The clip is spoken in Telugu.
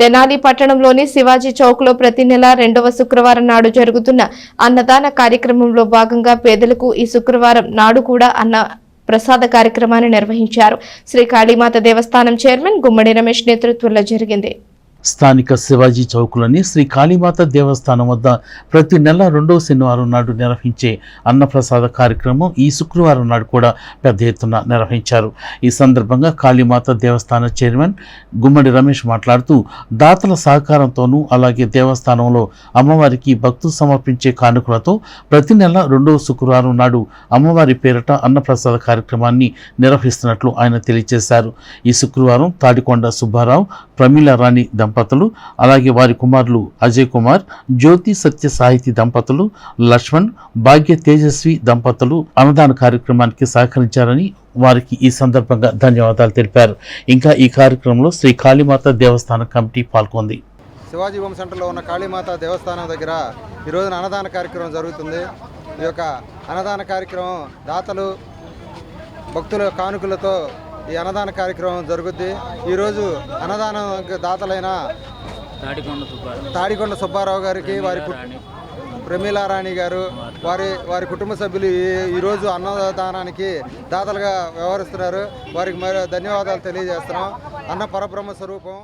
తెనాలి పట్టణంలోని శివాజీ చౌక్లో ప్రతి నెల రెండవ శుక్రవారం నాడు జరుగుతున్న అన్నదాన కార్యక్రమంలో భాగంగా పేదలకు ఈ శుక్రవారం నాడు కూడా అన్న ప్రసాద కార్యక్రమాన్ని నిర్వహించారు. శ్రీ కాళీమాత దేవస్థానం చైర్మన్ గుమ్మడి రమేష్ నేతృత్వంలో జరిగింది. స్థానిక శివాజీ చౌకులని శ్రీ కాళీమాత దేవస్థానం వద్ద ప్రతి నెల రెండవ శనివారం నాడు నిర్వహించే అన్నప్రసాద కార్యక్రమం ఈ శుక్రవారం నాడు కూడా పెద్ద ఎత్తున నిర్వహించారు. ఈ సందర్భంగా కాళీమాత దేవస్థాన చైర్మన్ గుమ్మడి రమేష్ మాట్లాడుతూ దాతల సహకారంతోనూ అలాగే దేవస్థానంలో అమ్మవారికి భక్తులు సమర్పించే కానుకలతో ప్రతి నెల రెండవ శుక్రవారం నాడు అమ్మవారి పేరిట అన్నప్రసాద కార్యక్రమాన్ని నిర్వహిస్తున్నట్లు ఆయన తెలియజేశారు. ఈ శుక్రవారం తాడికొండ సుబ్బారావు ప్రమీల రాణి దంపతులు దంపతులు అలాగే వారి కుమారులు అజయ్ కుమార్ జ్యోతి సత్య సాహితీ దంపతులు లక్ష్మణ్ భాగ్య తేజస్వి దంపతులు అన్నదాన కార్యక్రమానికి సహకరించారని వారికి ఈ సందర్భంగా ధన్యవాదాలు తెలిపారు. ఇంకా ఈ కార్యక్రమంలో శ్రీ కాళీమాత దేవస్థాన కమిటీ పాల్గొంది. శివాజీ హోమ్ సెంటర్లో ఉన్న కాళీమాత దేవస్థానం దగ్గర ఈ రోజున అన్నదాన కార్యక్రమం జరుగుతుంది. ఈ యొక్క అన్నదాన కార్యక్రమం దాతలు భక్తుల కానుకలతో ఈ అన్నదాన కార్యక్రమం జరుగుద్ది. ఈరోజు అన్నదానం దాతలైన తాడికొండ సుబ్బారావు. గారికి వారి ప్రమీలారాణి గారు వారి వారి కుటుంబ సభ్యులు ఈ- ఈరోజు అన్నదానానికి దాతలుగా వ్యవహరిస్తున్నారు. వారికి మరి ధన్యవాదాలు తెలియజేస్తున్నాం. అన్న పరబ్రహ్మ స్వరూపం.